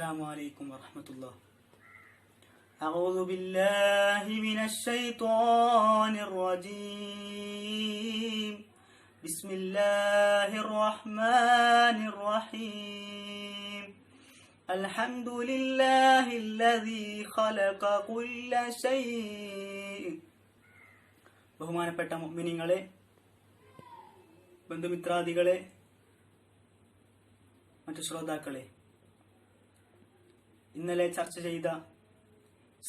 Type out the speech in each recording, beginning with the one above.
السلام عليكم ورحمة الله أعوذ بالله من الشيطان الرجيم بسم الله الرحمن الرحيم الحمد لله الذي خلق كل شيء ബഹുമാനപ്പെട്ട മുഅ്മിനീങ്ങളെ ബന്ധുമിത്രാദികളെ മറ്റു ശ്രോതാക്കളെ ഇന്നലെ ചർച്ച ചെയ്ത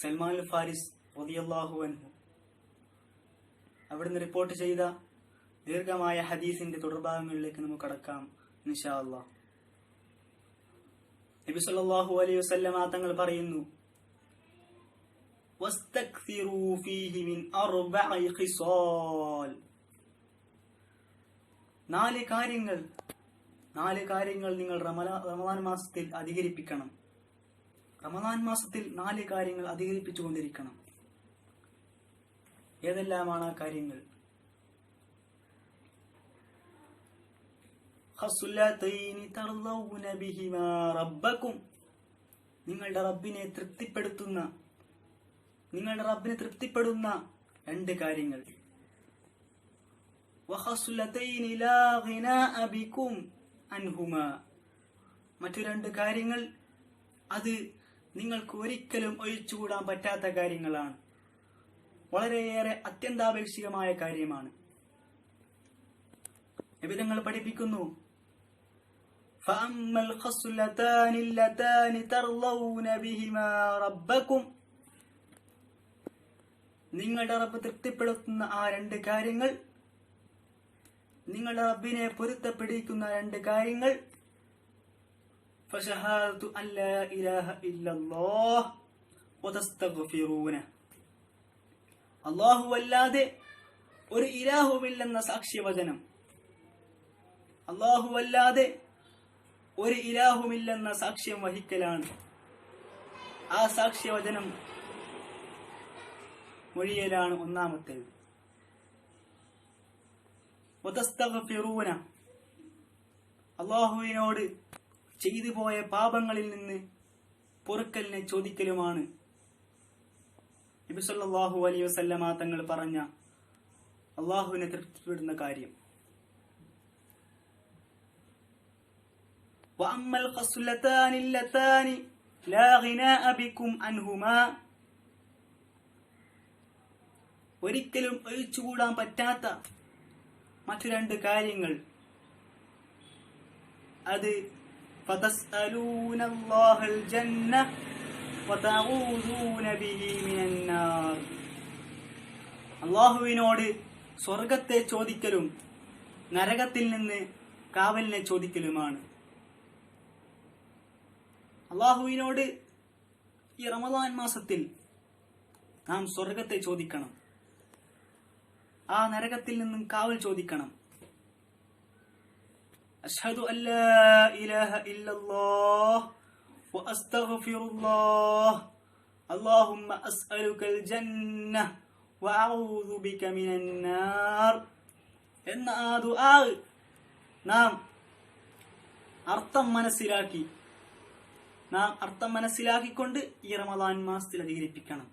സൽമാൻ ഫാരിസ് റതിയല്ലാഹു അൻഹു. അവിടുന്ന് റിപ്പോർട്ട് ചെയ്ത ദീർഘമായ ഹദീസിന്റെ തുടർഭാഗങ്ങളിലേക്ക് നമുക്ക് കടക്കാം നിഷാ അള്ളാഹ് നബി സല്ലല്ലാഹു അലൈഹി വസല്ലമ തങ്ങൾ പറയുന്നു ഫീഹി മിൻ ഖിസാൽ. നാല് കാര്യങ്ങൾ നാല് കാര്യങ്ങൾ നിങ്ങൾ റമലാ റമദാൻ മാസത്തിൽ അധികരിപ്പിക്കണം. റമദാൻ മാസത്തിൽ നാല് കാര്യങ്ങൾ അധികരിപ്പിച്ചുകൊണ്ടിരിക്കണം. ഏതെല്ലാമാണ് ആ കാര്യങ്ങൾ? നിങ്ങളുടെ റബ്ബിനെ തൃപ്തിപ്പെടുത്തുന്ന നിങ്ങളുടെ റബ്ബിനെ തൃപ്തിപ്പെടുന്ന രണ്ട് കാര്യങ്ങൾ. മറ്റു രണ്ട് കാര്യങ്ങൾ അത് നിങ്ങൾക്ക് ഒരിക്കലും ഒഴിച്ചുകൂടാൻ പറ്റാത്ത കാര്യങ്ങളാണ് വളരെയേറെ അത്യന്താപേക്ഷികമായ കാര്യമാണ് നിബിധങ്ങൾ പഠിപ്പിക്കുന്നു فأما الخصلتان اللتان ترضون بهما ربكم നിങ്ങളുടെ റബ്ബ് തൃപ്തിപ്പെടുത്തുന്ന ആ രണ്ട് കാര്യങ്ങൾ നിങ്ങളുടെ റബ്ബിനെ പൊരുത്തപ്പെടിക്കുന്ന രണ്ട് കാര്യങ്ങൾ فشهادة أن لا إله إلا الله وتستغفرونه അള്ളാഹു അല്ലാതെ ഒരു ഇലാഹുമില്ലെന്ന സാക്ഷ്യവചനം അള്ളാഹു അല്ലാതെ ഒരു ഇലാഹുമില്ലെന്ന സാക്ഷ്യം വഹിക്കലാണ് ആ സാക്ഷ്യവചനം മൊഴിയലാണ് ഒന്നാമത്തേത് വതസ്തഗ്ഫിറൂന അള്ളാഹുവിനോട് ചെയ്തു പോയ പാപങ്ങളിൽ നിന്ന് പൊറുക്കലിനെ ചോദിക്കലുമാണ് നബിസല്ലാഹു അലൈഹി വസല്ലമ തങ്ങൾ പറഞ്ഞ അള്ളാഹുവിനെ തൃപ്തിപ്പെടുന്ന കാര്യം وأما الخصلتان اللتان لا غناء بكم عنهما ഒരിക്കലും ഒഴിച്ചുകൂടാൻ പറ്റാത്ത മറ്റു രണ്ട് കാര്യങ്ങൾ അത് فتسألون الله الجنة وتعوذون به من النار അള്ളാഹുവിനോട് സ്വർഗത്തെ ചോദിക്കലും നരകത്തിൽ നിന്ന് കാവലിനെ ചോദിക്കലുമാണ് അള്ളാഹുവിനോട് ഈ റമദാൻ മാസത്തിൽ നാം സ്വർഗത്തെ ചോദിക്കണം ആ നരകത്തിൽ നിന്നും കാവൽ ചോദിക്കണം أشهد أن لا إله إلا الله وأستغفر الله اللهم أسألك الجنة وأعوذ بك من النار എന്ന ആ ദുആ നാം അർത്ഥം മനസ്സിലാക്കി നാം അർത്ഥം മനസ്സിലാക്കിക്കൊണ്ട് ഈ റമദാൻ മാസത്തിൽ അധികരിപ്പിക്കണം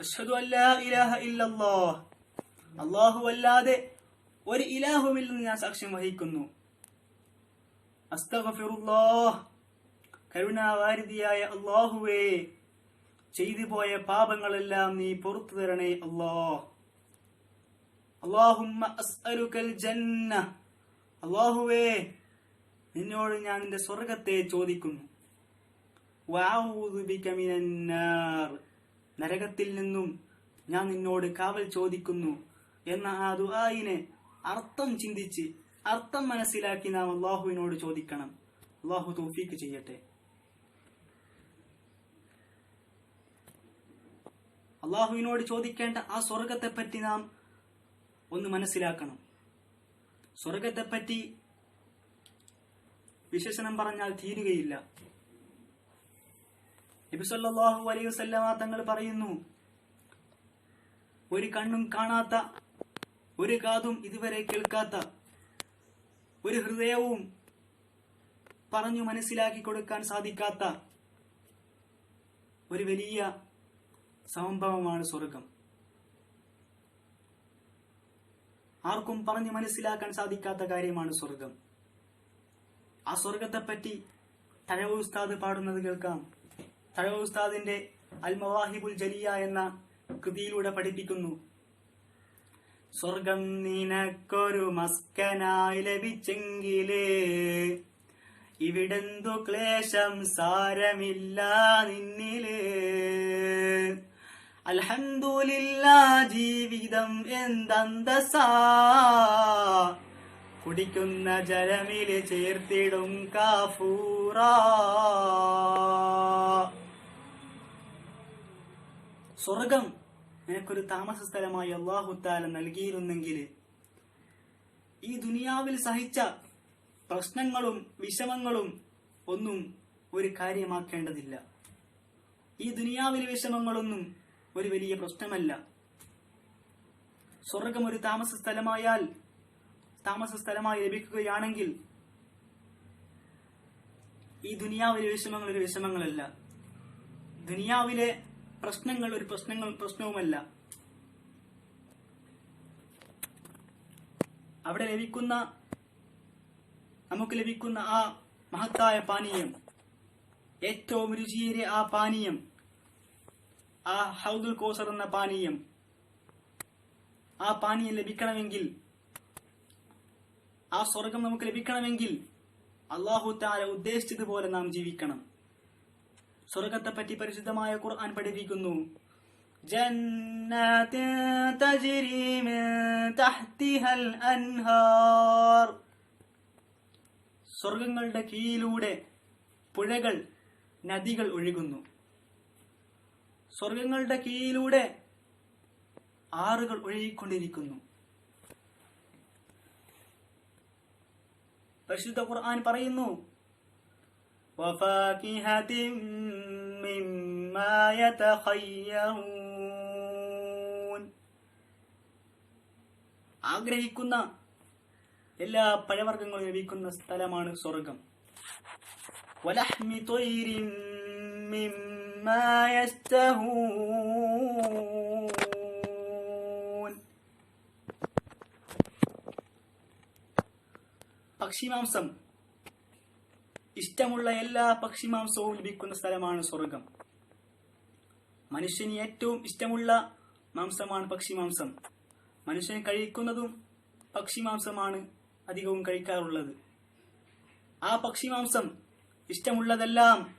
അഷ്ഹദു അല്ലാ ഇലാഹ ഇല്ലല്ലാഹ് അല്ലാഹു അല്ലാതെ ഒരു ഇലാഹുമില്ലെന്ന് ഞാൻ സാക്ഷ്യം വഹിക്കുന്നു. കരുണാവാരിതിയായ അള്ളാഹുവേ ചെയ്തു പോയ പാപങ്ങളെല്ലാം നീ പുറത്തു തരണേ അള്ളാഹുമ്മ അസ്അലുക്കൽ ജന്ന. അള്ളാഹുവേ നിന്നോട് ഞാൻ നിന്റെ സ്വർഗത്തെ ചോദിക്കുന്നു. നരകത്തിൽ നിന്നും ഞാൻ നിന്നോട് കാവൽ ചോദിക്കുന്നു എന്ന ആ ദുആയിനെ അർത്ഥം ചിന്തിച്ച് അർത്ഥം മനസ്സിലാക്കി നാം അള്ളാഹുവിനോട് ചോദിക്കണം. അള്ളാഹു തൗഫീക്ക് ചെയ്യട്ടെ. അള്ളാഹുവിനോട് ചോദിക്കേണ്ട ആ സ്വർഗത്തെ പറ്റി നാം ഒന്ന് മനസ്സിലാക്കണം. സ്വർഗത്തെ പറ്റി വിശേഷണം പറഞ്ഞാൽ തീരുകയില്ല. നബിസല്ലാഹു അലൈഹി വസല്ലമ തങ്ങൾ പറയുന്നു ഒരു കണ്ണും കാണാത്ത ഒരു കാതും ഇതുവരെ കേൾക്കാത്ത ഒരു ഹൃദയവും പറഞ്ഞു മനസ്സിലാക്കി കൊടുക്കാൻ സാധിക്കാത്ത ഒരു വലിയ സംഭവമാണ് സ്വർഗം. ആർക്കും പറഞ്ഞു മനസ്സിലാക്കാൻ സാധിക്കാത്ത കാര്യമാണ് സ്വർഗം. ആ സ്വർഗത്തെപ്പറ്റി തഴവ ഉസ്താദ് പാടുന്നത് കേൾക്കാം. തഴവ ഉസ്താദിന്റെ അൽ മവാഹിബുൽ ജലിയ എന്ന കൃതിയിലൂടെ പഠിപ്പിക്കുന്നു. സ്വർഗം നിനക്കൊരു മസ്കനായി ലഭിച്ചെങ്കിലേ. ഇവിടെന്തു ക്ലേശം സാരമില്ല നിന്നിലേ. അൽഹംദുലില്ല ജീവിതം എന്തന്തസാ. കുടിക്കുന്ന ജലമിൽ ചേർത്തിടും കാഫൂറ. സ്വർഗം നിനക്കൊരു താമസ സ്ഥലമായി അള്ളാഹുത്താല നൽകിയിരുന്നെങ്കിൽ ഈ ദുനിയാവിൽ സഹിച്ച പ്രശ്നങ്ങളും വിഷമങ്ങളും ഒന്നും ഒരു കാര്യമാക്കേണ്ടതില്ല. ഈ ദുനിയാവിലെ വിഷമങ്ങളൊന്നും ഒരു വലിയ പ്രശ്നമല്ല. സ്വർഗം ഒരു താമസ സ്ഥലമായാൽ താമസ സ്ഥലമായി ലഭിക്കുകയാണെങ്കിൽ ഈ ദുനിയാവിലെ വിഷമങ്ങൾ ഒരു വിഷമങ്ങളല്ല. ദുനിയാവിലെ പ്രശ്നങ്ങൾ ഒരു പ്രശ്നങ്ങൾ പ്രശ്നവുമല്ല. അവിടെ ലഭിക്കുന്ന നമുക്ക് ലഭിക്കുന്ന ആ മഹത്തായ പാനീയം ഏറ്റവും രുചിയേറിയ ആ പാനീയം ആ ഹൗദുൽ കോസർ എന്ന പാനീയം ആ പാനീയം ലഭിക്കണമെങ്കിൽ ആ സ്വർഗം നമുക്ക് ലഭിക്കണമെങ്കിൽ അള്ളാഹു താര ഉദ്ദേശിച്ചതുപോലെ നാം ജീവിക്കണം. സ്വർഗത്തെപ്പറ്റി പരിശുദ്ധമായ ഖുർആൻ പഠിപ്പിക്കുന്നു. സ്വർഗങ്ങളുടെ കീഴിലൂടെ പുഴകൾ നദികൾ ഒഴുകുന്നു. സ്വർഗങ്ങളുടെ കീഴിലൂടെ ആറുകൾ ഒഴുകിക്കൊണ്ടിരിക്കുന്നു. പരിശുദ്ധ ഖുർആൻ പറയുന്നു وفاكهة مما يتخيرون ആഗ്രഹിക്കുന്ന എല്ലാ പഴവർഗ്ഗങ്ങളും ലഭിക്കുന്ന സ്ഥലമാണ് സ്വർഗം വലഹ്മി طير مما يشتهون പക്ഷിമാംസം ഇഷ്ടമുള്ള എല്ലാ പക്ഷിമാംസവും ലഭിക്കുന്ന സ്ഥലമാണ് സ്വർഗം. മനുഷ്യന് ഏറ്റവും ഇഷ്ടമുള്ള മാംസമാണ് പക്ഷിമാംസം മനുഷ്യൻ കഴിക്കുന്നതും പക്ഷിമാംസമാണ് അധികവും കഴിക്കാറുള്ളത്. ആ പക്ഷിമാംസം ഇഷ്ടമുള്ളതെല്ലാം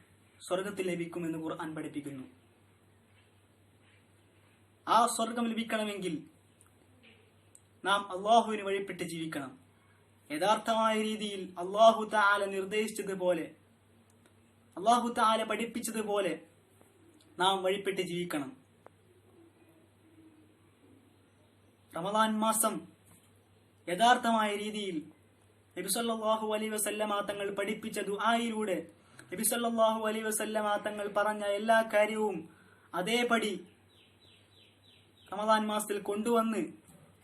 സ്വർഗത്തിൽ ലഭിക്കുമെന്ന് ഖുർആൻ പഠിപ്പിക്കുന്നു. ആ സ്വർഗം ലഭിക്കണമെങ്കിൽ നാം അള്ളാഹുവിന് വഴിപ്പെട്ട് ജീവിക്കണം. യഥാർത്ഥമായ രീതിയിൽ അള്ളാഹു താല നിർദ്ദേശിച്ചതുപോലെ അള്ളാഹു താല പഠിപ്പിച്ചതുപോലെ നാം വഴിപ്പെട്ട് ജീവിക്കണം. റമദാൻ മാസം യഥാർത്ഥമായ രീതിയിൽ നബിസല്ലാഹു അലൈ വസല്ലമ തങ്ങൾ പഠിപ്പിച്ച ദുആയിലൂടെ നബിസല്ലാഹു അലൈ വസല്ലമ തങ്ങൾ പറഞ്ഞ എല്ലാ കാര്യവും അതേപടി റമദാൻ മാസത്തിൽ കൊണ്ടുവന്ന്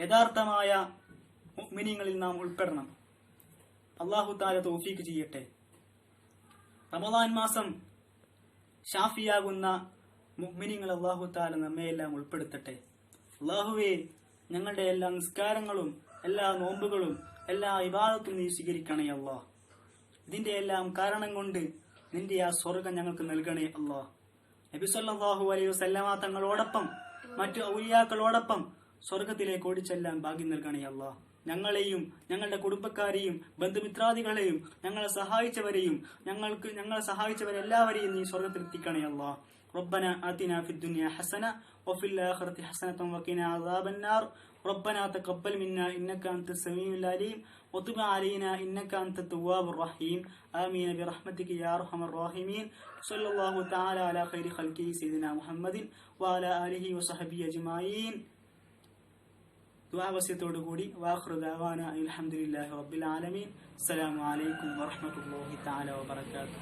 യഥാർത്ഥമായ മിനിങ്ങളിൽ നാം ഉൾപ്പെടണം. അള്ളാഹു താല തോഫീക്ക് ചെയ്യട്ടെ. റമദാൻ മാസം ഷാഫിയാകുന്ന മുഗ്മിനിങ്ങൾ അള്ളാഹു താല നമ്മയെല്ലാം ഉൾപ്പെടുത്തട്ടെ. അള്ളാഹുവെ ഞങ്ങളുടെ എല്ലാ നിസ്കാരങ്ങളും എല്ലാ നോമ്പുകളും എല്ലാ ഇബാദത്തും നീ സ്വീകരിക്കണേ അള്ളാഹ് ഇതിന്റെ എല്ലാം കാരണം കൊണ്ട് നിന്റെ ആ സ്വർഗം ഞങ്ങൾക്ക് നൽകണേ അള്ളാഹ് നബിസ്വല്ലാഹു അലൈഹി വസല്ലമ തങ്ങളോടൊപ്പം മറ്റു ഔലിയാക്കളോടൊപ്പം സ്വർഗത്തിലേക്ക് ഓടിച്ചെല്ലാം ഭാഗ്യം നൽകണേ അള്ളാഹ് ഞങ്ങളെയും ഞങ്ങളുടെ കുടുംബക്കാരെയും ബന്ധുമിത്രാദികളെയും ഞങ്ങളെ സഹായിച്ചവരെയും ഞങ്ങൾക്ക് ഞങ്ങളെ സഹായിച്ചവരെല്ലാവരെയും നീ സ്വർഗത്തിൽ എത്തിക്കണേ അള്ളാഹ് ربنا آتنا في الدنيا حسنة وفي الآخرة حسنة وقنا عذاب النار ربنا تقبل منا إنك أنت السميع العليم وتب علينا إنك أنت التواب الرحيم آمين برحمتك يا أرحم الراحمين صلى الله تعالى على خير خلقه سيدنا محمد وعلى آله وصحبه أجمعين ദുആവസ്യത്തോടുകൂടി വാഖ്റു ദഅവാന അൽഹംദുലില്ലാഹി റബ്ബിൽ ആലമീൻ അസ്സലാമു അലൈക്കും വറഹ്മത്തുള്ളാഹി തആല വബറകാതുഹു